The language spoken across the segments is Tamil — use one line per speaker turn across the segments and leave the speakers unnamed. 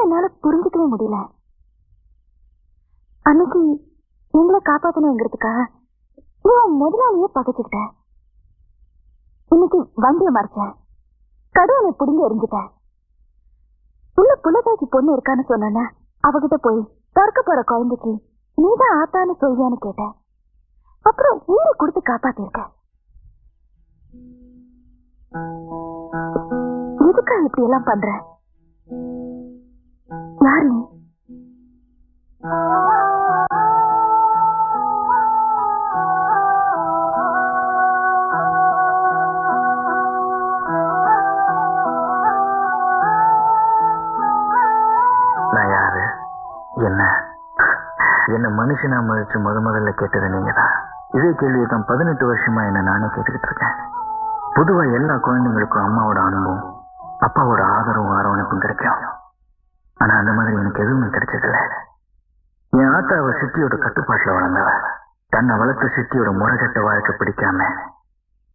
இன்னும் என்னால புரிஞ்சுக்கவே முடியல. அன்னைக்கு எங்களை காப்பாத்தணுங்கிறதுக்காக நீ உன் முதலாளியே பகைச்சுக்கிட்ட இன்னைக்கு வண்டியை மறைச்ச கடவுளை புடுங்கி எரிஞ்சிட்ட உள்ள புள்ளதாச்சி பொண்ணு இருக்கான்னு சொன்ன அவகிட்ட போய் பிறக்க போற குழந்தைக்கு நீதான் ஆத்தான்னு சொல்வியான்னு கேட்டேன். அப்புறம் உயிரை கொடுத்து காப்பாத்திருக்க. எதுக்கா இப்படி எல்லாம் பண்ற?
என்ன? என்ன மனுஷனா மதிச்சு முத முதல்ல கேட்டது நீங்க தான் இதே கேள்வியை தான் பதினெட்டு வருஷமா என்ன நானே கேட்டுக்கிட்டு இருக்கேன். பொதுவா எல்லா குழந்தைங்களுக்கும் அம்மாவோட அன்பும் அப்பாவோட ஆதரவும் அரவணைப்பும் கிடைக்கும். ஆனா அந்த மாதிரி எனக்கு எதுவுமே கிடைச்சதில்ல. என் ஆத்தா அவ சித்தியோட கட்டுப்பாட்டுல வளர்ந்தவ. தன்னை வளர்த்த சித்தியோட முறைகட்ட வாழ்க்கை பிடிக்காம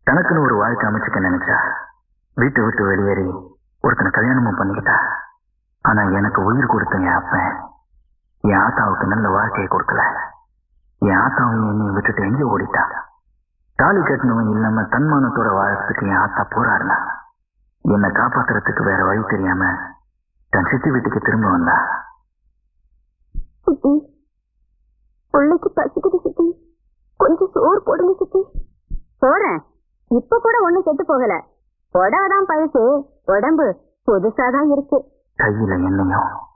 தனக்குன்னு ஒரு வாழ்க்கை அமைச்சுக்க நினைச்சா வீட்டை விட்டு வெளியேறி ஒருத்தனை கல்யாணமும் பண்ணிக்கிட்டா. ஆனா எனக்கு உயிர் கொடுத்த என் அப்பன் என் ஆத்தாவுக்கு நல்ல வாழ்க்கையை கொடுக்கல. என் ஆத்தாவையும் என்னையும் விட்டுட்டு எங்கேயோ ஓடிட்டான் தாலி கட்டினவன் இல்லாம தன்மானத்தோட வாழறதுக்கு என் ஆத்தா போராடினா என்னை காப்பாத்துறதுக்கு வேற வழி தெரியாம தன் சித்தி வீட்டுக்கு திரும்ப வந்தா?
சித்தி பிள்ளைக்கு பசிக்குது சித்தி. கொஞ்சம் சோறு போடுங்க சித்தி. போறேன். இப்ப கூட ஒண்ணு கெட்டு போகல. உடாதான் பழசு உடம்பு புதுசாதான் இருக்கு.
கையில என்னையும்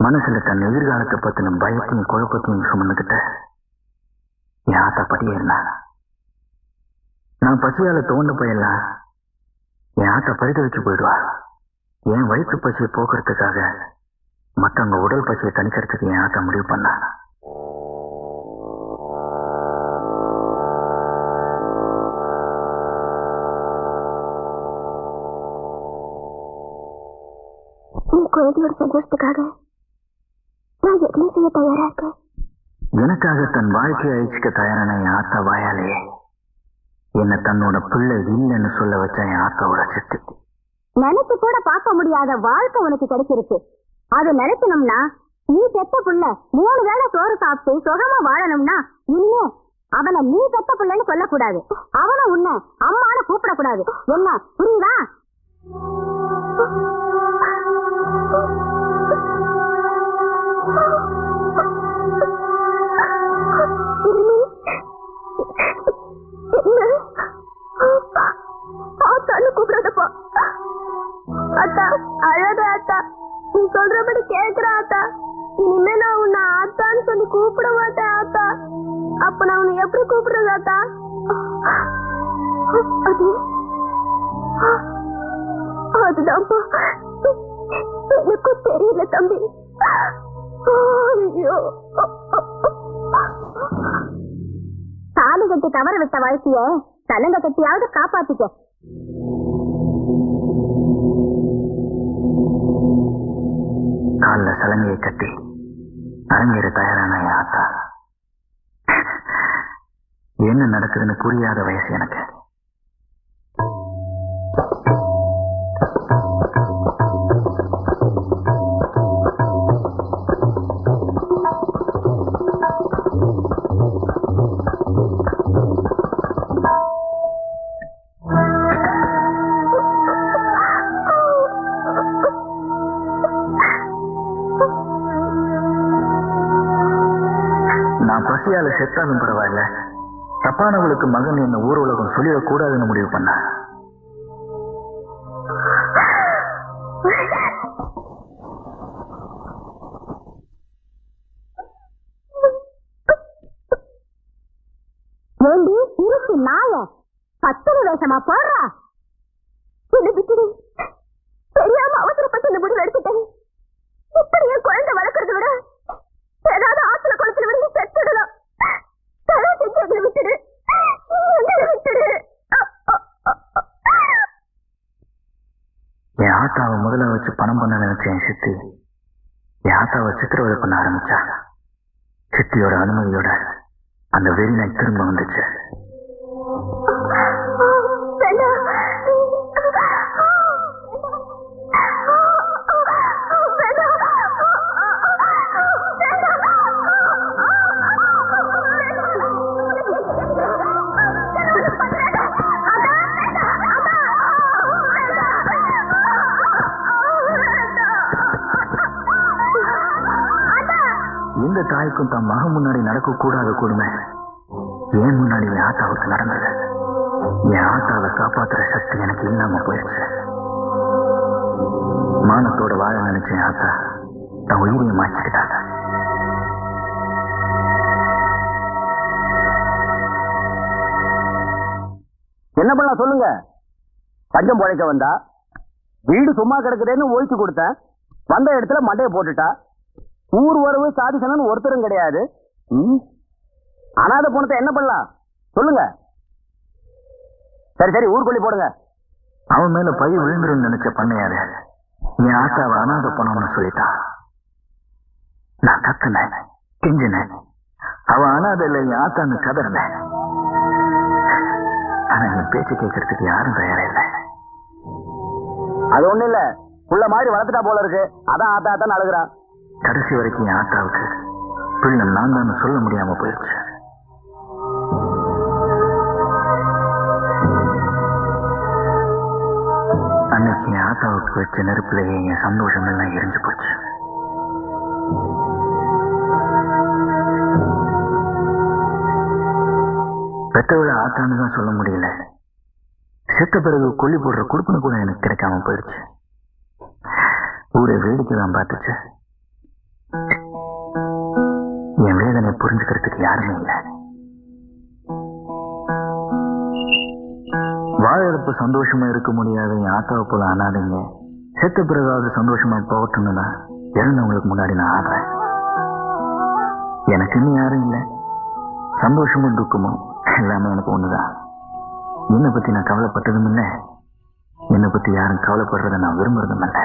மனசுல தன் எதிர்காலத்தை பத்தின பயத்தையும் குழப்பத்தையும் சுமந்துக்கிட்ட என் ஆத்தா படியேறினா நான் பசியால தோண்டு போயெல்லாம் என் ஆத்தா வச்சு போயிடுவா. என் வயிற்று பசியை போக்குறதுக்காக மத்தவங்க உடல் பசியை தணிக்கிறதுக்கு என் ஆத்தா முடிவு
பண்ணான் குழந்தையோட சந்தோஷத்துக்காக நான் எதையும் செய்ய தயாரா இருக்கேன்
எனக்காக தன் வாழ்க்கையை அழிச்சுக்க தயாரான என் ஆத்தா வாயாலேயே. என்னை தன்னோட பிள்ளை இல்லைன்னு சொல்ல வச்ச என் ஆத்தாவோட சித்தி.
நினைச்சு கூட பார்க்க முடியாத வாழ்க்கை உனக்கு கிடைச்சிருக்கு. அது நினைக்கணும்னா நீ பெத்த புள்ள மூணு வேளை சோறு சாப்பிட்டு சுகமா வாழணும்னா இனிமே அவனை நீ பெத்த புள்ளன்னு சொல்லக்கூடாது. அவனை உன்னை அம்மான்னு கூப்பிடக்கூடாது. என்ன புரியுதா? அப்புறம் கூப்பிடுறதாத்தா அது? அதுதான்ப்பா. எனக்கும் தெரியல தம்பி. ஐயோ. தாலி கட்டி தவற விட்ட வாழ்க்கைய தலங்க கட்டியாவது காப்பாத்திக்க.
காலில் சலங்கையை கட்டி அரங்கேற தயாரான ஆத்தா என்ன நடக்குதுன்னு புரியாத வயசு எனக்கு. நான் பசியால செத்தாலும் பரவாயில்ல. தப்பானவளுக்கு மகன் என்ன ஊர் உலகம் சொல்லிடக்கூடாதுன்னு முடிவு பண்ண.
ஏண்டி இருக்கு நாய? பத்திரி வேஷமா போடுறா? என்ன விட்டுடு. தெரியாம அவசரப்பட்டு இந்த முடிவு எடுத்துட்டேன். இப்படியே குழந்தை வளர்க்கறத விட ஏதாவது ஆத்துல குளத்துல விழுந்து செத்துடலாம் தயவு செஞ்சு எங்களை விட்டுடு எங்களை விட்டுடு
என் ஆத்தாவை முதல்ல வச்சு பணம் பண்ண நினைச்ச என் சித்தி. என் ஆத்தாவை சித்திரவதை பண்ண ஆரம்பிச்சா. சித்தியோட அனுமதியோட அந்த வெறி நாய் திரும்ப வந்துச்சு. தாய்க்கும் தம் மகன் முன்னாடி நடக்க கூடாத கொடுமை. ஏன் முன்னாடி என் ஆத்தாவுக்கு நடந்தது? என் ஆத்தாவை காப்பாத்துற சக்தி எனக்கு இல்லாம போயிடுச்சு. மானத்தோட வாழ நினைச்சேன் ஆத்தா தன் உயிரையும் மாற்றிக்கிட்டாங்க
என்ன பண்ணலாம் சொல்லுங்க? பஞ்சம் பழைக்க வந்தா? வீடு சும்மா கிடக்குதேன்னு ஒழிச்சு கொடுத்தேன். வந்த இடத்துல மண்டையை போட்டுட்டா? ஊர் வரவு சாதி சனன்னு ஒருத்தரும் கிடையாது? அனாதை பணத்தை என்ன பண்ணலாம்? சொல்லுங்க. சரி சரி ஊருக்குள்ளி போடுங்க.
அவன் மேல பழி விழுந்துரும் நினைச்ச பண்ணையாரு என் ஆத்தாவை அனாதை பண்ணணும்னு சொல்லிட்டான் நான் கத்துனேன் கெஞ்சினேன். அவன் அனாதை இல்லை என் ஆத்தான்னு கதறினேன். ஆனா என் பேச்சு கேட்கறதுக்கு யாரும் தயாரா இல்லை.
அது ஒண்ணு இல்ல. புள்ள மாதிரி வளர்த்துட்டா போல இருக்கு. அதான் ஆத்தா ஆத்தான் அழுகுறான்.
கடைசி வரைக்கும் என் ஆத்தாவுக்கு பிள்ளை நான் தான் சொல்ல முடியாம போயிடுச்சு அன்னைக்கு என் ஆத்தாவுக்கு வச்ச நெருப்புலயே என் சந்தோஷம் எல்லாம் எரிஞ்சு போச்சு. பெற்றவளை ஆத்தான்னு தான் சொல்ல முடியல. செத்த பிறகு கொல்லி போடுற கொடுப்புன்னு கூட எனக்கு கிடைக்காம போயிடுச்சு ஊரை வேடிக்கை தான் பார்த்துச்சு. என்னை புரிஞ்சுக்கிறதுக்கு யாருமே இல்லை. வாழறப்ப சந்தோஷமா இருக்க முடியாத என் ஆத்தாவை போல ஆனாதீங்க செத்த பிறகாவது சந்தோஷமா போகட்டும்னா இறந்தவங்களுக்கு முன்னாடி நான் ஆடுறேன் எனக்கு இன்னும் யாரும் இல்லை. சந்தோஷமும் துக்கமும் எல்லாமே எனக்கு ஒண்ணுதான். என்னை பத்தி நான் கவலைப்பட்டதும் இல்லை. என்னை பத்தி யாரும் கவலைப்படுறத நான் விரும்புறதும் இல்லை.